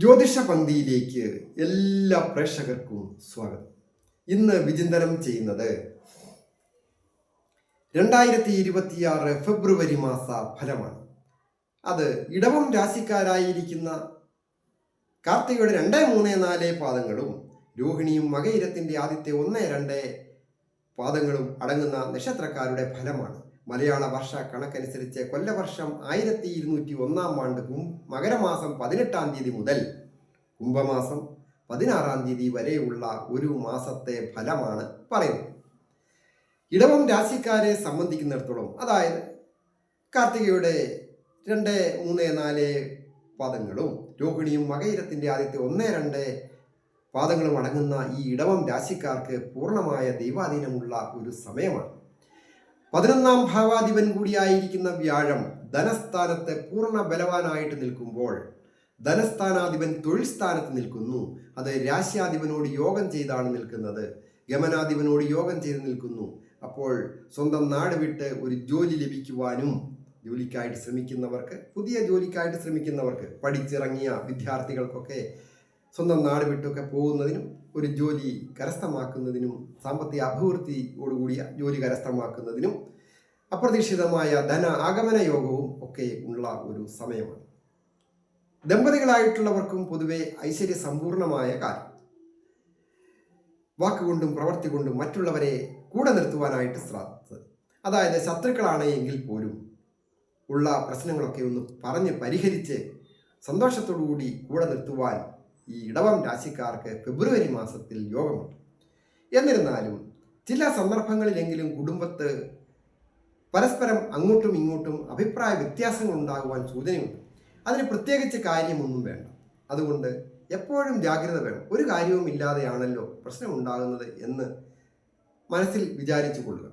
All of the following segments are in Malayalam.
ജ്യോതിഷ പന്തിയിലേക്ക് എല്ലാ പ്രേക്ഷകർക്കും സ്വാഗതം. ഇന്ന് വിചിന്തനം ചെയ്യുന്നത് രണ്ടായിരത്തി ഇരുപത്തിയാറ് ഫെബ്രുവരി മാസ ഫലമാണ്. അത് ഇടവം രാശിക്കാരായിരിക്കുന്ന കാർത്തികയുടെ രണ്ട് മൂന്ന് നാല് പാദങ്ങളും രോഹിണിയും മകയിരത്തിന്റെ ആദ്യത്തെ ഒന്ന് രണ്ട് പാദങ്ങളും അടങ്ങുന്ന നക്ഷത്രക്കാരുടെ ഫലമാണ്. മലയാള വർഷ കണക്കനുസരിച്ച് കൊല്ലവർഷം ആയിരത്തി ഇരുന്നൂറ്റി ഒന്നാം ആണ്ട് മകരമാസം പതിനെട്ടാം തീയതി മുതൽ കുംഭമാസം പതിനാറാം തീയതി വരെയുള്ള ഒരു മാസത്തെ ഫലമാണ് പറയുന്നത്. ഇടവം രാശിക്കാരെ സംബന്ധിക്കുന്നിടത്തോളം അതായത് കാർത്തികയുടെ രണ്ട് മൂന്ന് നാല് പാദങ്ങളും രോഹിണിയും മകയിരത്തിന്റെ ആദ്യത്തെ ഒന്ന് രണ്ട് പാദങ്ങളും അടങ്ങുന്ന ഈ ഇടവം രാശിക്കാർക്ക് പൂർണമായ ദൈവാധീനമുള്ള ഒരു സമയമാണ്. പതിനൊന്നാം ഭാവാധിപൻ കൂടിയായിരിക്കുന്ന വ്യാഴം ധനസ്ഥാനത്തെ പൂർണ ബലവാനായിട്ട് നിൽക്കുമ്പോൾ ധനസ്ഥാനാധിപൻ തൊഴിൽ സ്ഥാനത്ത് നിൽക്കുന്നു. അത് രാശ്യാധിപനോട് യോഗം ചെയ്താണ് നിൽക്കുന്നത്. ഗമനാധിപനോട് യോഗം ചെയ്ത് നിൽക്കുന്നു. അപ്പോൾ സ്വന്തം നാട് വിട്ട് ഒരു ജോലി ലഭിക്കുവാനും ജോലിക്കായിട്ട് ശ്രമിക്കുന്നവർക്ക് പുതിയ ജോലിക്കായിട്ട് ശ്രമിക്കുന്നവർക്ക് പഠിച്ചിറങ്ങിയ വിദ്യാർത്ഥികൾക്കൊക്കെ സ്വന്തം നാട് വിട്ടൊക്കെ പോകുന്നതിനും ഒരു ജോലി കരസ്ഥമാക്കുന്നതിനും സാമ്പത്തിക അഭിവൃദ്ധിയോടുകൂടിയ ജോലി കരസ്ഥമാക്കുന്നതിനും അപ്രതീക്ഷിതമായ ധന ആഗമന യോഗവും ഒക്കെ ഉള്ള ഒരു സമയമാണ്. ദമ്പതികളായിട്ടുള്ളവർക്കും പൊതുവെ ഐശ്വര്യ സമ്പൂർണമായ കാലം. വാക്കുകൊണ്ടും പ്രവൃത്തി കൊണ്ടും മറ്റുള്ളവരെ കൂടെ നിർത്തുവാനായിട്ട് സാധിച്ചത് അതായത് ശത്രുക്കളാണ് എങ്കിൽ പോലും ഉള്ള പ്രശ്നങ്ങളൊക്കെ ഒന്ന് പറഞ്ഞ് പരിഹരിച്ച് സന്തോഷത്തോടു കൂടി കൂടെ നിർത്തുവാൻ ഈ ഇടവം രാശിക്കാർക്ക് ഫെബ്രുവരി മാസത്തിൽ യോഗമുണ്ട്. എന്നിരുന്നാലും ചില സന്ദർഭങ്ങളിലെങ്കിലും കുടുംബത്ത് പരസ്പരം അങ്ങോട്ടും ഇങ്ങോട്ടും അഭിപ്രായ വ്യത്യാസങ്ങൾ ഉണ്ടാകുവാൻ സൂചനയുണ്ട്. അതിന് പ്രത്യേകിച്ച് കാര്യമൊന്നും വേണ്ട. അതുകൊണ്ട് എപ്പോഴും ജാഗ്രത വേണം. ഒരു കാര്യവും ഇല്ലാതെയാണല്ലോ പ്രശ്നം ഉണ്ടാകുന്നത് എന്ന് മനസ്സിൽ വിചാരിച്ചു കൊള്ളുക.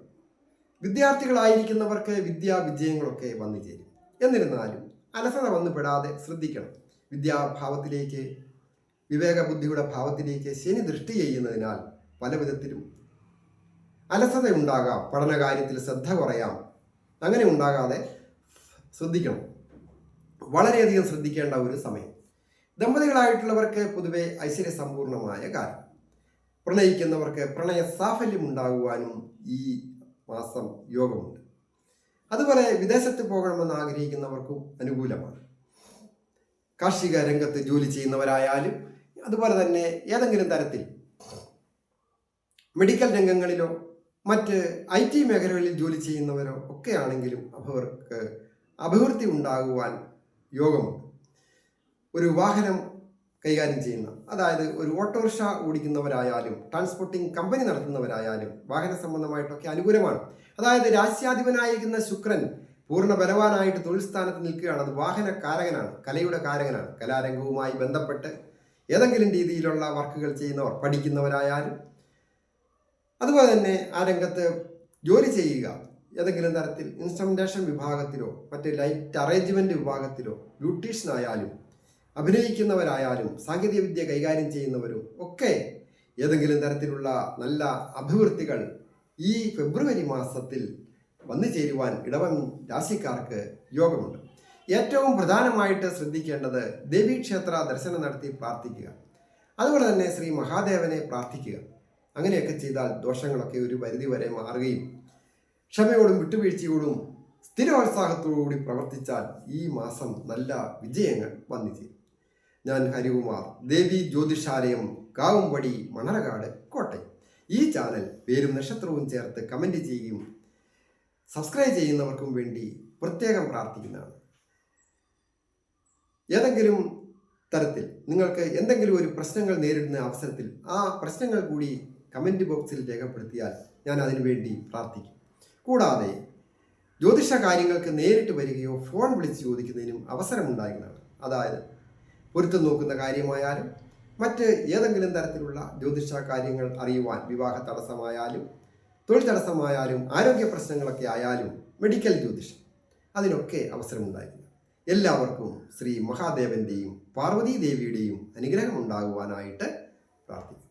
വിദ്യാർത്ഥികളായിരിക്കുന്നവർക്ക് വിദ്യാ വിജയങ്ങളൊക്കെ വന്നു ചേരും എന്നിരുന്നാലും അലസത വന്നുപെടാതെ ശ്രദ്ധിക്കണം. വിദ്യാഭാവത്തിലേക്ക് വിവേക ബുദ്ധിയുടെ ഭാവത്തിലേക്ക് ശനി ദൃഷ്ടി ചെയ്യുന്നതിനാൽ പല വിധത്തിലും അലസത ഉണ്ടാകാം പഠന കാര്യത്തിൽ ശ്രദ്ധ കുറയാം. അങ്ങനെ ഉണ്ടാകാതെ ശ്രദ്ധിക്കണം. വളരെയധികം ശ്രദ്ധിക്കേണ്ട ഒരു സമയം. ദമ്പതികളായിട്ടുള്ളവർക്ക് പൊതുവെ ഐശ്വര്യ സമ്പൂർണമായ കാലം. പ്രണയിക്കുന്നവർക്ക് പ്രണയ സാഫല്യം ഉണ്ടാകുവാനും ഈ മാസം യോഗമുണ്ട്. അതുപോലെ വിദേശത്ത് പോകണമെന്ന് ആഗ്രഹിക്കുന്നവർക്കും അനുകൂലമാണ്. കാർഷിക രംഗത്ത് ജോലി ചെയ്യുന്നവരായാലും അതുപോലെ തന്നെ ഏതെങ്കിലും തരത്തിൽ മെഡിക്കൽ രംഗങ്ങളിലോ മറ്റ് ഐ ടി മേഖലകളിൽ ജോലി ചെയ്യുന്നവരോ ഒക്കെ ആണെങ്കിലും അവർക്ക് അഭിവൃദ്ധി ഉണ്ടാകുവാൻ യോഗമുണ്ട് ഒരു വാഹനം കൈകാര്യം ചെയ്യുന്ന. അതായത് ഒരു ഓട്ടോറിക്ഷ ഓടിക്കുന്നവരായാലും ട്രാൻസ്പോർട്ടിംഗ് കമ്പനി നടത്തുന്നവരായാലും വാഹന സംബന്ധമായിട്ടൊക്കെ അനുകൂലമാണ്. അതായത് രാശ്യാധിപനായിരിക്കുന്ന ശുക്രൻ പൂർണ ബലവാനായിട്ട് തൊഴിൽ സ്ഥാനത്ത് നിൽക്കുകയാണ്. അത് വാഹന കാരകനാണ് കലയുടെ കാരകനാണ്. കലാരംഗവുമായി ബന്ധപ്പെട്ട് ഏതെങ്കിലും രീതിയിലുള്ള വർക്കുകൾ ചെയ്യുന്നവർ പഠിക്കുന്നവരായാലും അതുപോലെ തന്നെ ആ രംഗത്ത് ജോലി ചെയ്യുക. ഏതെങ്കിലും തരത്തിൽ ഇൻസ്ട്രമെന്റേഷൻ വിഭാഗത്തിലോ മറ്റ് ലൈറ്റ് അറേഞ്ച്മെന്റ് വിഭാഗത്തിലോ ബ്യൂട്ടീഷ്യനായാലും അഭിനയിക്കുന്നവരായാലും സാങ്കേതികവിദ്യ കൈകാര്യം ചെയ്യുന്നവരും ഒക്കെ ഏതെങ്കിലും തരത്തിലുള്ള നല്ല അഭിവൃദ്ധികൾ ഈ ഫെബ്രുവരി മാസത്തിൽ വന്നു ചേരുവാൻ ഇടവൻ രാശിക്കാർക്ക് യോഗമുണ്ട്. ഏറ്റവും പ്രധാനമായിട്ട് ശ്രദ്ധിക്കേണ്ടത് ദേവീക്ഷേത്ര ദർശനം നടത്തി പ്രാർത്ഥിക്കുക. അതുപോലെ തന്നെ ശ്രീ മഹാദേവനെ പ്രാർത്ഥിക്കുക. അങ്ങനെയൊക്കെ ചെയ്താൽ ദോഷങ്ങളൊക്കെ ഒരു പരിധി വരെ മാറുകയും ക്ഷമയോടും വിട്ടുവീഴ്ചയോടും സ്ഥിരോത്സാഹത്തോടുകൂടി പ്രവർത്തിച്ചാൽ ഈ മാസം നല്ല വിജയങ്ങൾ വന്നു ഞാൻ ഹരികുമാർ ദേവി ജ്യോതിഷാലയം കാവുംപടി മണലകാട് കോട്ടയം. ഈ ചാനൽ പേരും നക്ഷത്രവും ചേർത്ത് കമന്റ് ചെയ്യുകയും സബ്സ്ക്രൈബ് ചെയ്യുന്നവർക്കും വേണ്ടി പ്രത്യേകം പ്രാർത്ഥിക്കുന്നതാണ്. ഏതെങ്കിലും തരത്തിൽ നിങ്ങൾക്ക് എന്തെങ്കിലും ഒരു പ്രശ്നങ്ങൾ നേരിടുന്ന അവസരത്തിൽ ആ പ്രശ്നങ്ങൾ കൂടി കമന്റ് ബോക്സിൽ രേഖപ്പെടുത്തിയാൽ ഞാൻ അതിനുവേണ്ടി പ്രാർത്ഥിക്കും. കൂടാതെ ജ്യോതിഷ കാര്യങ്ങൾക്ക് നേരിട്ട് വരികയോ ഫോൺ വിളിച്ച് ചോദിക്കുന്നതിനും അവസരമുണ്ടാകുന്നതാണ്. അതായത് പൊരുത്തം നോക്കുന്ന കാര്യമായാലും മറ്റ് ഏതെങ്കിലും തരത്തിലുള്ള ജ്യോതിഷ കാര്യങ്ങൾ അറിയുവാൻ വിവാഹ തടസ്സമായാലും തൊഴിൽ തടസ്സമായാലും ആരോഗ്യ പ്രശ്നങ്ങളൊക്കെ ആയാലും മെഡിക്കൽ ജ്യോതിഷം അതിനൊക്കെ അവസരമുണ്ടായിരുന്നു എല്ലാവർക്കും ശ്രീ മഹാദേവന്റെയും പാർവതീദേവിയുടെയും അനുഗ്രഹം ഉണ്ടാകുവാനായിട്ട് പ്രാർത്ഥിക്കുന്നു.